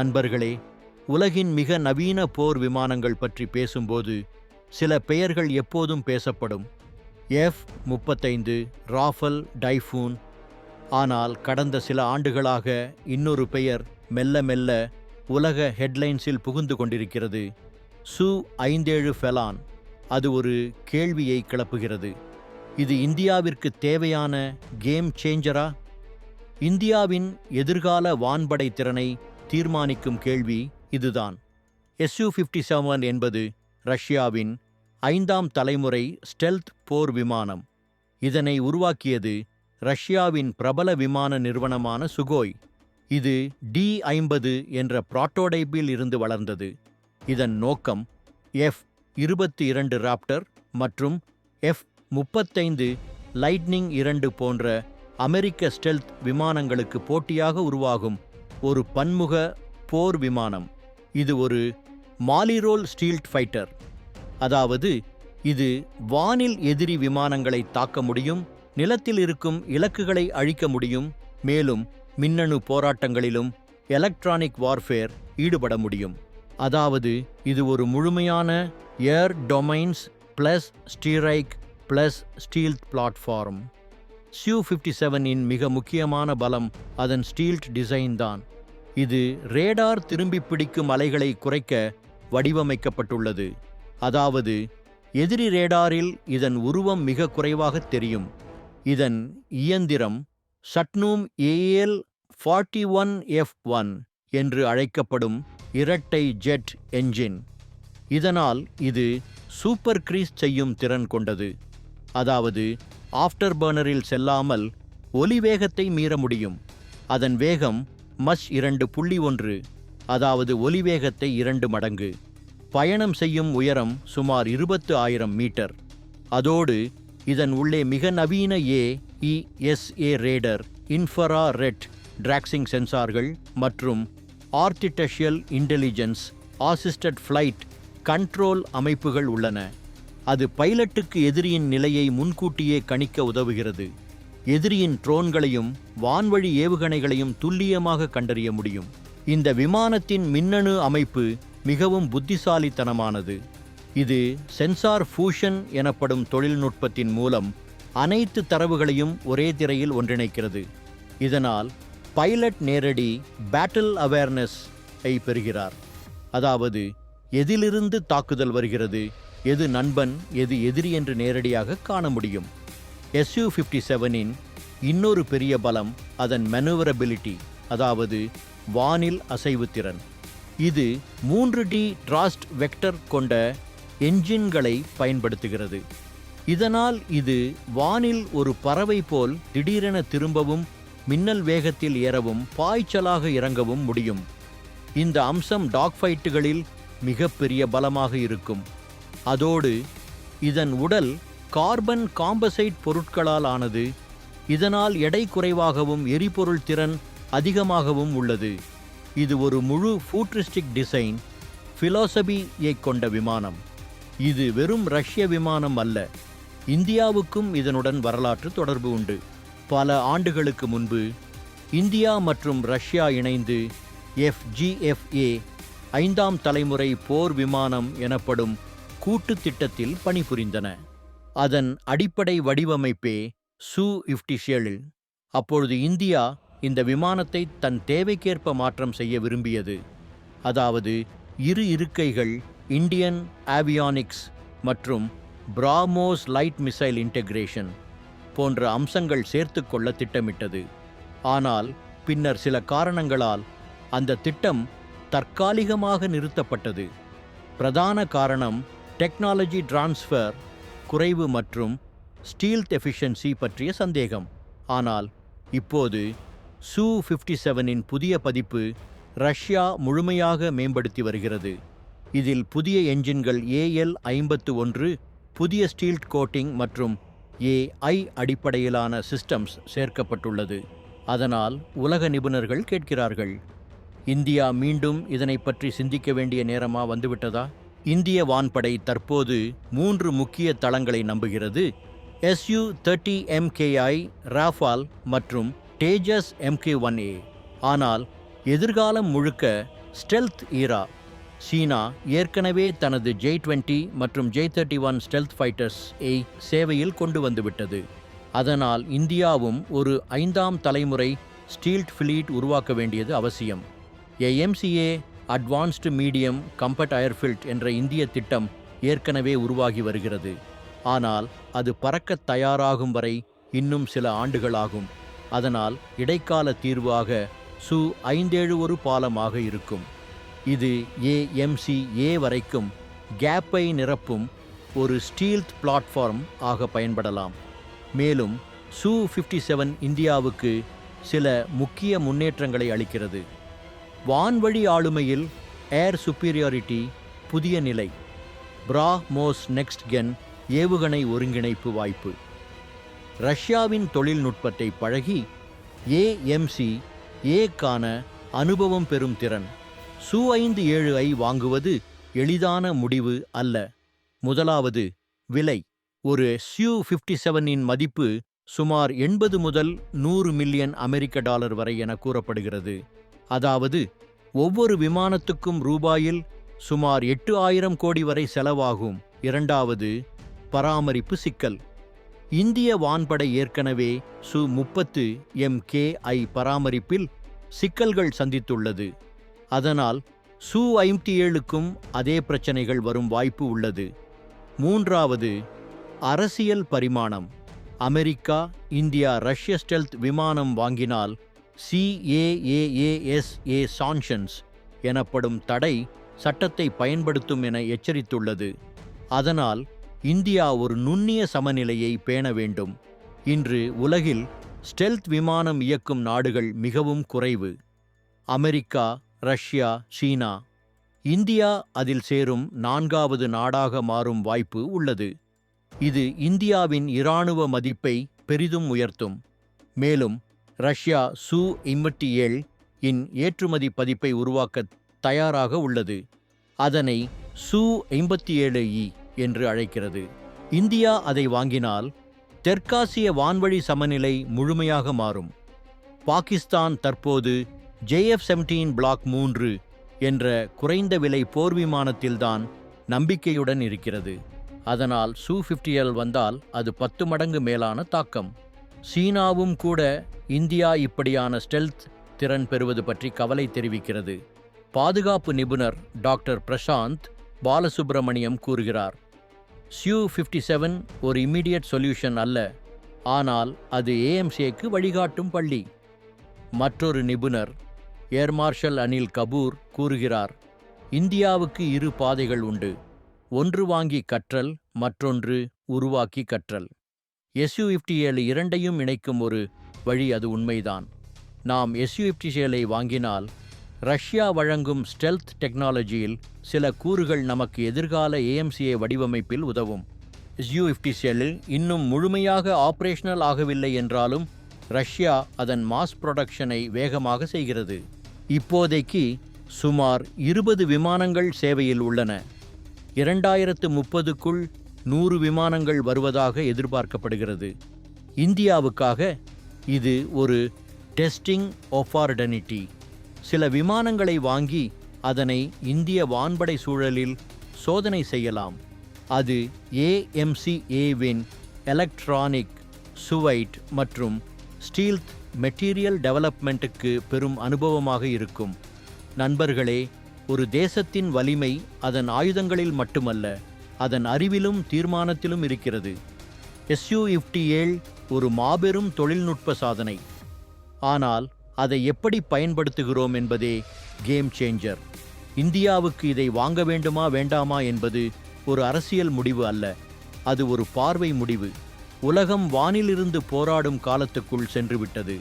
நண்பர்களே உலகின் மிக நவீன போர் விமானங்கள் பற்றி பேசும்போது சில பெயர்கள் எப்போதும் பேசப்படும். எஃப் முப்பத்தைந்து ராஃபல் டைஃபூன். ஆனால் கடந்த சில ஆண்டுகளாக இன்னொரு பெயர் மெல்ல மெல்ல உலக ஹெட்லைன்ஸில் புகுந்து கொண்டிருக்கிறது. சு ஐந்தேழு ஃபெலான். அது ஒரு கேள்வியை கிளப்புகிறது. இது இந்தியாவிற்கு தேவையான கேம் சேஞ்சரா? இந்தியாவின் எதிர்கால வான்படை திறனை தீர்மானிக்கும் கேள்வி இதுதான். எஸ்யூ ஃபிஃப்டி செவன் என்பது ரஷ்யாவின் ஐந்தாம் தலைமுறை ஸ்டெல்த் போர் விமானம். இதனை உருவாக்கியது ரஷ்யாவின் பிரபல விமான நிறுவனமான சுகோய் இது டி ஐம்பது என்ற புராட்டோடைப்பில் இருந்து வளர்ந்தது. இதன் நோக்கம் எஃப் இருபத்தி இரண்டு ராப்டர் மற்றும் எஃப் முப்பத்தைந்து லைட்னிங் இரண்டு போன்ற அமெரிக்க ஸ்டெல்த் விமானங்களுக்கு போட்டியாக உருவாகும். ஒரு பன்முக போர் விமானம். இது ஒரு மாலிரோல் ஸ்டீல்ட் ஃபைட்டர். அதாவது இது வானில் எதிரி விமானங்களை தாக்க முடியும் நிலத்தில் இருக்கும் இலக்குகளை அழிக்க முடியும் மேலும் மின்னணு போராட்டங்களிலும் எலக்ட்ரானிக் வார்ஃபேர் ஈடுபட முடியும். அதாவது இது ஒரு முழுமையான air domains plus strike plus stealth platform. Su fifty செவனின் மிக முக்கியமான பலம் அதன் ஸ்டீல்ட் டிசைன் தான். இது ரேடார் திரும்பி பிடிக்கும் அலைகளை குறைக்க வடிவமைக்கப்பட்டுள்ளது. அதாவது எதிரி ரேடாரில் இதன் உருவம் மிக குறைவாக தெரியும். இதன் இயந்திரம் சட்னூம் AL forty one F one என்று அழைக்கப்படும் இரட்டை ஜெட் என்ஜின். இதனால் இது சூப்பர் கிரீஸ் செய்யும் திறன் கொண்டது. அதாவது ஆஃப்டர் பர்னரில் செல்லாமல் ஒலி வேகத்தை மீற முடியும். அதன் வேகம் மஷ் இரண்டு புள்ளி ஒன்று அதாவது ஒலி வேகத்தை இரண்டு மடங்கு. பயணம் செய்யும் உயரம் சுமார் இருபத்து ஆயிரம் மீட்டர். அதோடு இதன் உள்ளே மிக நவீன A ESA radar infra red tracking சென்சார்கள் மற்றும் artificial intelligence assisted flight control அமைப்புகள் உள்ளன. அது பைலட்டுக்கு எதிரியின் நிலையை முன்கூட்டியே கணிக்க உதவுகிறது. எதிரியின் ட்ரோன்களையும் வான்வழி ஏவுகணைகளையும் துல்லியமாக கண்டறிய முடியும். இந்த விமானத்தின் மின்னணு அமைப்பு மிகவும் புத்திசாலித்தனமானது. இது சென்சார் ஃபூஷன் எனப்படும் தொழில்நுட்பத்தின் மூலம் அனைத்து தரவுகளையும் ஒரே திரையில் ஒன்றிணைக்கிறது. இதனால் பைலட் நேரடி பேட்டில் அவேர்னஸ் ஐ பெறுகிறார். அதாவது எதிலிருந்து தாக்குதல் வருகிறது? எது நண்பன் எது எதிரி என்று நேரடியாக காண முடியும். எஸ்யூ ஃபிஃப்டி செவனின் இன்னொரு பெரிய பலம் அதன் மெனுவரபிலிட்டி அதாவது வானில் அசைவுத்திறன் இது மூன்று டி டிராஸ்ட் வெக்டர் கொண்ட என்ஜின்களை பயன்படுத்துகிறது. இதனால் இது வானில் ஒரு பறவை போல் திடீரென திரும்பவும் மின்னல் வேகத்தில் ஏறவும் பாய்ச்சலாக இறங்கவும் முடியும். இந்த அம்சம் டாக் ஃபைட்டுகளில் மிகப்பெரிய பலமாக இருக்கும். அதோடு இதன் உடல் கார்பன் காம்பசைட் பொருட்களால் ஆனது இதனால் எடை குறைவாகவும் எரிபொருள் திறன் அதிகமாகவும் உள்ளது. இது ஒரு முழு ஃபூட்ரிஸ்டிக் டிசைன் ஃபிலாசபியை கொண்ட விமானம். இது வெறும் ரஷ்ய விமானம் அல்ல. இந்தியாவுக்கும் இதனுடன் வரலாற்று தொடர்பு உண்டு. பல ஆண்டுகளுக்கு முன்பு இந்தியா மற்றும் ரஷ்யா இணைந்து எஃப்ஜிஎஃப்ஏ ஐந்தாம் தலைமுறை போர் விமானம் எனப்படும் கூட்டு திட்டத்தில் பணிபுரிந்தன. அதன் அடிப்படை வடிவமைப்பே சு இஃப்டிஷேலில் அப்பொழுது இந்தியா இந்த விமானத்தை தன் தேவைக்கேற்ப மாற்றம் செய்ய விரும்பியது. அதாவது இரு இருக்கைகள் இந்தியன் ஆவியானிக்ஸ் மற்றும் பிராமோஸ் லைட் மிசைல் இன்டெகிரேஷன் போன்ற அம்சங்கள் சேர்த்துக்கொள்ள திட்டமிட்டது. ஆனால் பின்னர் சில காரணங்களால் அந்த திட்டம் தற்காலிகமாக நிறுத்தப்பட்டது. பிரதான காரணம் டெக்னாலஜி டிரான்ஸ்ஃபர் குறைவு மற்றும் ஸ்டீல்த் எஃபிஷியன்சி பற்றிய சந்தேகம். ஆனால் இப்போது சு ஃபிஃப்டி செவனின் புதிய பதிப்பு ரஷ்யா முழுமையாக மேம்படுத்தி வருகிறது. இதில் புதிய என்ஜின்கள் ஏஎல் ஐம்பத்து ஒன்று புதிய ஸ்டீல்ட் கோட்டிங் மற்றும் ஏஐ அடிப்படையிலான சிஸ்டம்ஸ் சேர்க்கப்பட்டுள்ளது. அதனால் உலக நிபுணர்கள் கேட்கிறார்கள் இந்தியா மீண்டும் இதனை பற்றி சிந்திக்க வேண்டிய நேரமா வந்துவிட்டதா? இந்திய வான்படை தற்போது மூன்று முக்கிய தளங்களை நம்புகிறது. எஸ்யூ தேர்ட்டி எம்கேஐ ராஃபால் மற்றும் டேஜஸ் எம்கே ஒன் ஏ ஆனால் எதிர்காலம் முழுக்க ஸ்டெல்த் ஈரா சீனா ஏற்கனவே தனது ஜே டுவெண்ட்டி மற்றும் J thirty one stealth fighters ஏ சேவையில் கொண்டு வந்துவிட்டது. அதனால் இந்தியாவும் ஒரு ஐந்தாம் தலைமுறை ஸ்டீல்ட் ஃபிலீட் உருவாக்க வேண்டியது அவசியம். AMCA advanced medium combat aircraft என்ற இந்திய திட்டம் ஏற்கனவே உருவாகி வருகிறது. ஆனால் அது பறக்கத் தயாராகும் வரை இன்னும் சில ஆண்டுகளாகும். அதனால் இடைக்கால தீர்வாக சு ஐந்தேழு ஒரு பாலமாக இருக்கும். இது ஏஎம்சிஏ வரைக்கும் கேப்பை நிரப்பும் ஒரு ஸ்டீல்த் பிளாட்ஃபார்ம் ஆக பயன்படலாம். மேலும் சு ஃபிஃப்டி செவன் இந்தியாவுக்கு சில முக்கிய முன்னேற்றங்களை அளிக்கிறது. வான்வழி ஆளுமையில் ஏர் சுப்பீரியாரிட்டி புதிய நிலை. பிரா மோஸ் நெக்ஸ்ட் கென் ஏவுகணை ஒருங்கிணைப்பு வாய்ப்பு. ரஷ்யாவின் தொழில்நுட்பத்தை பழகி ஏஎம்சி ஏக்கான அனுபவம் பெறும் திறன். சு ஐந்து ஏழு ஐ வாங்குவது எளிதான முடிவு அல்ல. முதலாவது விலை. ஒரு சியூ ஃபிஃப்டி செவனின் மதிப்பு சுமார் எண்பது முதல் நூறு மில்லியன் அமெரிக்க டாலர் வரை என கூறப்படுகிறது. அதாவது ஒவ்வொரு விமானத்துக்கும் ரூபாயில் சுமார் எட்டு ஆயிரம் கோடி வரை செலவாகும். இரண்டாவது பராமரிப்பு சிக்கல். இந்திய வான்படை ஏற்கனவே சு முப்பத்து எம் கே ஐ பராமரிப்பில் சிக்கல்கள் சந்தித்துள்ளது. அதனால் சு ஐம்பத்தி ஏழுக்கும் அதே பிரச்சனைகள் வரும் வாய்ப்பு உள்ளது. மூன்றாவது அரசியல் பரிமாணம். அமெரிக்கா இந்தியா ரஷ்ய ஸ்டெல்த் விமானம் வாங்கினால் சிஏஏஏஎஸ்ஏ சான்ஷன்ஸ் எனப்படும் தடை சட்டத்தை பயன்படுத்தும் என எச்சரித்துள்ளது. அதனால் இந்தியா ஒரு நுண்ணிய சமநிலையை பேண வேண்டும். இன்று உலகில் ஸ்டெல்த் விமானம் இயக்கும் நாடுகள் மிகவும் குறைவு. அமெரிக்கா ரஷ்யா சீனா. இந்தியா அதில் சேரும் நான்காவது நாடாக மாறும் வாய்ப்பு உள்ளது. இது இந்தியாவின் இராணுவ மதிப்பை பெரிதும் உயர்த்தும். மேலும் ரஷ்யா சு ஐம்பத்தி ஏழு இன் ஏற்றுமதி பதிப்பை உருவாக்க தயாராக உள்ளது. அதனை சு ஐம்பத்தி ஏழு இ என்று அழைக்கிறது. இந்தியா அதை வாங்கினால் தெற்காசிய வான்வழி சமநிலை முழுமையாக மாறும். பாகிஸ்தான் தற்போது ஜேஎஃப் செவன்டீன் பிளாக் மூன்று என்ற குறைந்த விலை போர் விமானத்தில்தான் நம்பிக்கையுடன் இருக்கிறது. அதனால் சு ஃபிஃப்டிஎல் வந்தால் அது பத்து மடங்கு மேலான தாக்கம். சீனாவும் கூட இந்தியா இப்படியான ஸ்டெல்த் திறன் பெறுவது பற்றி கவலை தெரிவிக்கிறது. பாதுகாப்பு நிபுணர் டாக்டர் பிரசாந்த் பாலசுப்ரமணியம் கூறுகிறார் சியூ ஃபிஃப்டி செவன் ஒரு இம்மிடியட் சொல்யூஷன் அல்ல ஆனால் அது ஏஎம்சிஏக்கு வழிகாட்டும் பள்ளி. மற்றொரு நிபுணர் ஏர் மார்ஷல் அனில் கபூர் கூறுகிறார் இந்தியாவுக்கு இரு பாதைகள் உண்டு. ஒன்று வாங்கி கற்றல் மற்றொன்று உருவாக்கி கற்றல். எஸ்யூ ஃபிஃப்டி ஏழு இரண்டையும் இணைக்கும் ஒரு வழி அது உண்மைதான். நாம் எஸ்யூ ஃபிஃப்டி ஏழை வாங்கினால் ரஷ்யா வழங்கும் ஸ்டெல்த் டெக்னாலஜியில் சில கூறுகள் நமக்கு எதிர்கால ஏஎம்சிஏ வடிவமைப்பில் உதவும். எஸ்யூ ஃபிஃப்டி செல்லில் இன்னும் முழுமையாக ஆப்ரேஷனல் ஆகவில்லை என்றாலும் ரஷ்யா அதன் மாஸ் புரொடக்ஷனை வேகமாக செய்கிறது. இப்போதைக்கு சுமார் இருபது விமானங்கள் சேவையில் உள்ளன. இரண்டாயிரத்து முப்பதுக்குள் நூறு விமானங்கள் வருவதாக எதிர்பார்க்கப்படுகிறது. இந்தியாவுக்காக இது ஒரு டெஸ்டிங் ஒஃபார்டனிட்டி சில விமானங்களை வாங்கி அதனை இந்திய வான்படை சூழலில் சோதனை செய்யலாம். அது ஏஎம்சிஏவின் எலக்ட்ரானிக் சுவைட் மற்றும் ஸ்டீல்த் மெட்டீரியல் டெவலப்மெண்ட்டுக்கு பெரும் அனுபவமாக இருக்கும். நண்பர்களே ஒரு தேசத்தின் வலிமை அதன் ஆயுதங்களில் மட்டுமல்ல அதன் அறிவிலும் தீர்மானத்திலும் இருக்கிறது. எஸ்யூ இஃப்டி ஏழ் ஒரு மாபெரும் தொழில்நுட்ப சாதனை. ஆனால் அதை எப்படி பயன்படுத்துகிறோம் என்பதே கேம் சேஞ்சர் இந்தியாவுக்கு இதை வாங்க வேண்டுமா வேண்டாமா என்பது ஒரு அரசியல் முடிவு அல்ல. அது ஒரு பார்வை முடிவு. உலகம் வானிலிருந்து போராடும் காலத்துக்குள் சென்றுவிட்டது.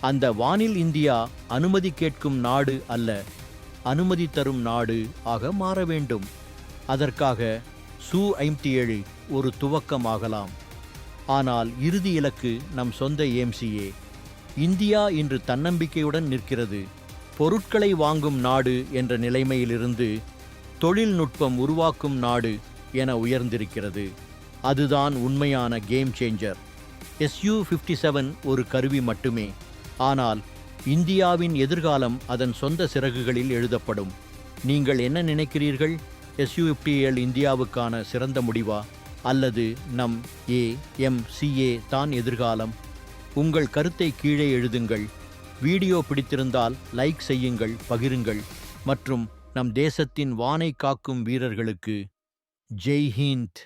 அந்த வானில் இந்தியா அனுமதி கேட்கும் நாடு அல்ல அனுமதி தரும் நாடு ஆக மாற வேண்டும். அதற்காக சு ஐம்பத்தி ஏழு ஒரு துவக்கமாகலாம். ஆனால் இறுதி இலக்கு நம் சொந்த ஏம்சியே இந்தியா இன்று தன்னம்பிக்கையுடன் நிற்கிறது. பொருட்களை வாங்கும் நாடு என்ற நிலைமையிலிருந்து தொழில்நுட்பம் உருவாக்கும் நாடு என உயர்ந்திருக்கிறது. அதுதான் உண்மையான game changer. SU fifty seven ஒரு கருவி மட்டுமே. ஆனால் இந்தியாவின் எதிர்காலம் அதன் சொந்த சிறகுகளில் எழுதப்படும். நீங்கள் என்ன நினைக்கிறீர்கள்? எஸ்யூபிஎல் இந்தியாவுக்கான சிறந்த முடிவா? அல்லது நம் ஏ எம் சிஏ தான் எதிர்காலம்? உங்கள் கருத்தை கீழே எழுதுங்கள். வீடியோ பிடித்திருந்தால் லைக் செய்யுங்கள் பகிருங்கள். மற்றும் நம் தேசத்தின் வானை காக்கும் வீரர்களுக்கு ஜெய் ஹிந்த்.